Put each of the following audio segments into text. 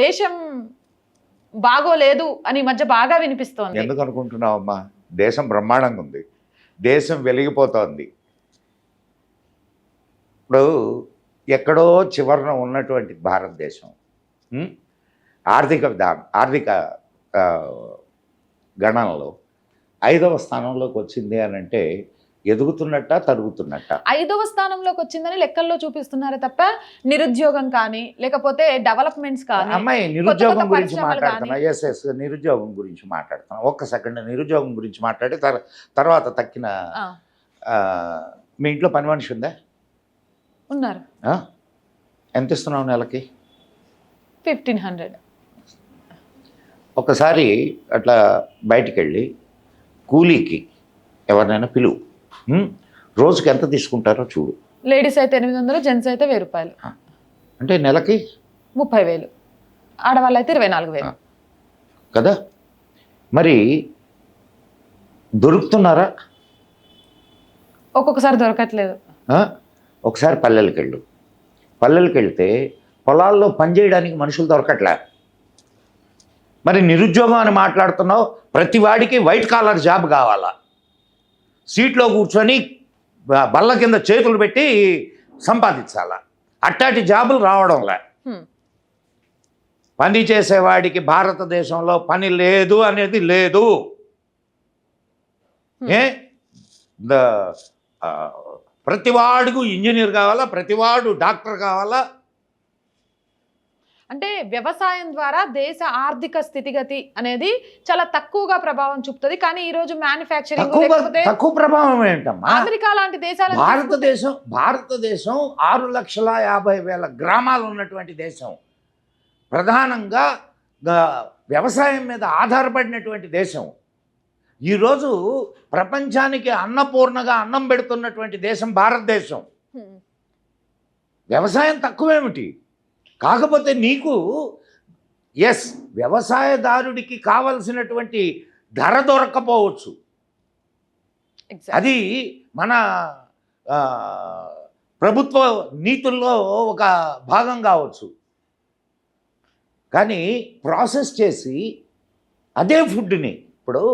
దేశం బాగోలేదు అని మధ్య బాగా వినిపిస్తోంది. ఎందుకు అనుకుంటున్నావు అమ్మా దేశం బ్రహ్మాండంగా ఉంది. దేశం వెలిగిపోతోంది. ఇప్పుడు ఎక్కడో చివరన ఉన్నటువంటి భారతదేశం ఆర్థిక దా- ఆర్థిక గణనలో ఐదవ స్థానంలోకి వచ్చింది అని అంటే ఎదుగుతున్నట్ట తరుగుతున్నట్ట. ఐదవ స్థానంలోకి వచ్చిందని లెక్కల్లో చూపిస్తున్నారే తప్ప నిరుద్యోగం కానీ లేకపోతే డెవలప్మెంట్స్ కానీ అమ్మాయి నిరుద్యోగం గురించి మాట్లాడుతున్నా. ఎస్ ఎస్ నిరుద్యోగం గురించి మాట్లాడుతున్నా. ఒక్క సెకండ్ నిరుద్యోగం గురించి మాట్లాడి తర్- తర్వాత తక్కిన మీ ఇంట్లో పని మనిషి ఉందా? ఉన్నారు? ఎంత ఇస్తున్నావు నెలకి? Fifteen hundred. ఒకసారి అట్లా బయటికి వెళ్ళి కూలీకి ఎవరినైనా పిలువు? రోజుకి ఎంత తీసుకుంటారో చూడు. లేడీస్ అయితే ఎనిమిది వందలు జెంట్స్ అయితే వెయ్యి రూపాయలు. అంటే నెలకి? ముప్పై వేలు. ఆడవాళ్ళు అయితే ఇరవై నాలుగు వేలు. కదా? మరి దొరుకుతున్నారా? ఒక్కొక్కసారి దొరకట్లేదు? ఒకసారి పల్లెలకు వెళ్ళు పల్లెలకు వెళ్తే పొలాల్లో పనిచేయడానికి మనుషులు దొరకట్లే. మరి నిరుద్యోగం అని మాట్లాడుతున్నావు ప్రతి వాడికి వైట్ కాలర్ జాబ్ కావాలా? సీట్లో కూర్చొని బల్ల కింద చేతులు పెట్టి సంపాదించాలా. అట్టాటి జాబులు రావడంలే. పని చేసేవాడికి భారతదేశంలో పని లేదు అనేది లేదు. ఏ? ప్రతివాడుకు ఇంజనీర్ కావాలా ప్రతివాడు డాక్టర్ కావాలా అంటే వ్యవసాయం ద్వారా దేశ ఆర్థిక స్థితిగతి అనేది చాలా తక్కువగా ప్రభావం చూపుతుంది. కానీ ఈ రోజు మ్యానుఫ్యాక్చరింగ్ తక్కువ ప్రభావం ఏంటమ్మా? అమెరికా లాంటి దేశాల భారతదేశం భారతదేశం ఆరు లక్షల యాభై వేల గ్రామాలు ఉన్నటువంటి దేశం. ప్రధానంగా వ్యవసాయం మీద ఆధారపడినటువంటి దేశం. ఈరోజు ప్రపంచానికి అన్నపూర్ణగా అన్నం పెడుతున్నటువంటి దేశం భారతదేశం. వ్యవసాయం తక్కువేమిటి? కాకపోతే నీకు ఎస్ వ్యవసాయదారుడికి కావలసినటువంటి ధర దొరక్కపోవచ్చు. అది మన ప్రభుత్వ నీతుల్లో ఒక భాగం కావచ్చు. కానీ ప్రాసెస్ చేసి అదే ఫుడ్ని ఇప్పుడు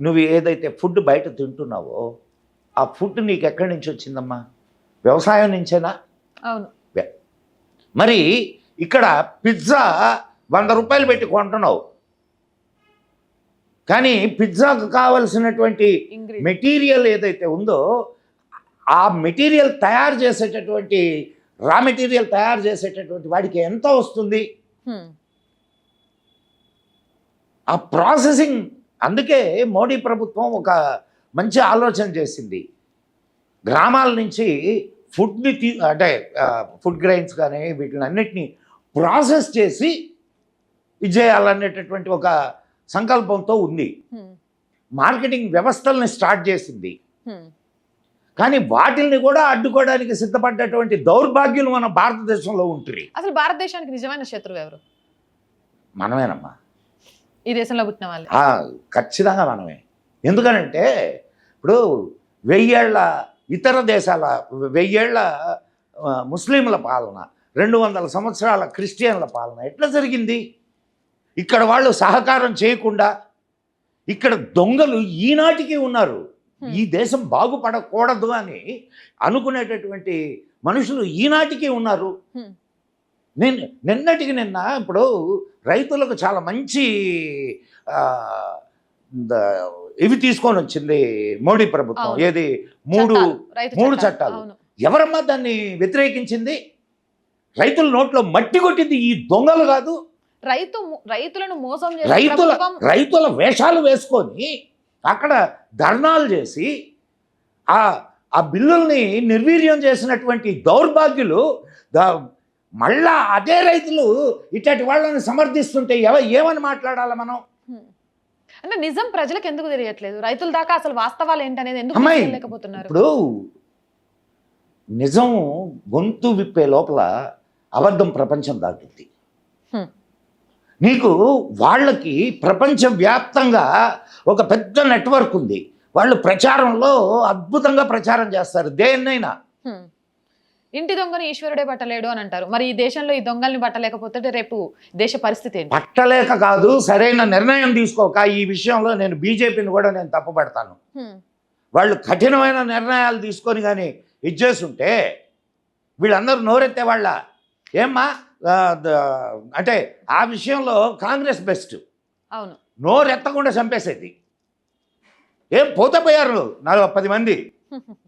నువ్వు ఏదైతే ఫుడ్ బయట తింటున్నావో ఆ ఫుడ్ నీకు ఎక్కడి నుంచి వచ్చిందమ్మా? వ్యవసాయం నుంచేనా? అవును. మరి ఇక్కడ పిజ్జా వంద రూపాయలు పెట్టి కొంటున్నావు. కానీ పిజ్జాకు కావలసినటువంటి మెటీరియల్ ఏదైతే ఉందో ఆ మెటీరియల్ తయారు చేసేటటువంటి రా మెటీరియల్ తయారు చేసేటటువంటి వాడికి ఎంత వస్తుంది? ఆ ప్రాసెసింగ్ అందుకే మోడీ ప్రభుత్వం ఒక మంచి ఆలోచన చేసింది. గ్రామాల నుంచి ఫుడ్ని తీ అంటే ఫుడ్ గ్రైన్స్ కానీ వీటిని అన్నిటినీ ప్రాసెస్ చేసి ఇది చేయాలనేటటువంటి ఒక సంకల్పంతో ఉంది. మార్కెటింగ్ వ్యవస్థల్ని స్టార్ట్ చేసింది. కానీ వాటిల్ని కూడా అడ్డుకోవడానికి సిద్ధపడ్డటువంటి దౌర్భాగ్యులు మన భారతదేశంలో ఉంటుంది అసలు భారతదేశానికి నిజమైన శత్రువు ఎవరు? మనమేనమ్మా. ఈ దేశంలో పుట్టిన వాళ్ళే. ఖచ్చితంగా మనమే. ఎందుకనంటే ఇప్పుడు వెయ్యేళ్ళ ఇతర దేశాల వెయ్యేళ్ళ ముస్లింల పాలన రెండు వందల సంవత్సరాల క్రిస్టియన్ల పాలన ఎట్లా జరిగింది ఇక్కడ వాళ్ళు సహకారం చేయకుండా ఇక్కడ దొంగలు ఈనాటికి ఉన్నారు. ఈ దేశం బాగుపడకూడదు అని అనుకునేటటువంటి మనుషులు ఈనాటికి ఉన్నారు. నేను నిన్నటికి నిన్న ఇప్పుడు రైతులకు చాలా మంచి ఇవి తీసుకొని వచ్చింది మోడీ ప్రభుత్వం. ఏది? మూడు మూడు చట్టాలు. ఎవరమ్మా దాన్ని వ్యతిరేకించింది? రైతుల నోట్లో మట్టి కొట్టింది ఈ దొంగలు కాదు. రైతు రైతులను మోసం రైతుల రైతుల వేషాలు వేసుకొని అక్కడ ధర్నాలు చేసి ఆ ఆ బిల్లుల్ని నిర్వీర్యం చేసినటువంటి దౌర్భాగ్యులు మళ్ళా అదే రైతులు ఇట్లాంటి వాళ్ళని సమర్థిస్తుంటే ఎవ ఏమని మాట్లాడాలి మనం. అంటే నిజం ప్రజలకు ఎందుకు తెలియట్లేదు? రైతుల దాకా అసలు వాస్తవాలు ఏంటనేది ఎందుకు అమ్మాయి, తీసుకెళ్ళలేకపోతున్నారు ఇప్పుడు నిజం గొంతు విప్పే లోపల అబద్ధం ప్రపంచం దాటుద్ది. నీకు వాళ్ళకి ప్రపంచవ్యాప్తంగా ఒక పెద్ద నెట్వర్క్ ఉంది. వాళ్ళు ప్రచారంలో అద్భుతంగా ప్రచారం చేస్తారు దేన్నైనా. ఇంటి దొంగని ఈశ్వరుడే పట్టలేడు అని అంటారు. మరి ఈ దేశంలో ఈ దొంగల్ని పట్టలేకపోతే రేపు దేశ పరిస్థితి ఏంటి? పట్టలేక కాదు సరైన నిర్ణయం తీసుకోక ఈ విషయంలో నేను బీజేపీని కూడా నేను తప్పుపడతాను. వాళ్ళు కఠినమైన నిర్ణయాలు తీసుకొని కానీ ఇచ్చేస్తుంటే వీళ్ళందరూ నోరెత్తే వాళ్ళ. ఏమ్మా అంటే ఆ విషయంలో కాంగ్రెస్ బెస్ట్. అవును. నోరెత్తకుండా చంపేసేది. ఏం పోతే పోయారు నాలుగు పది మంది?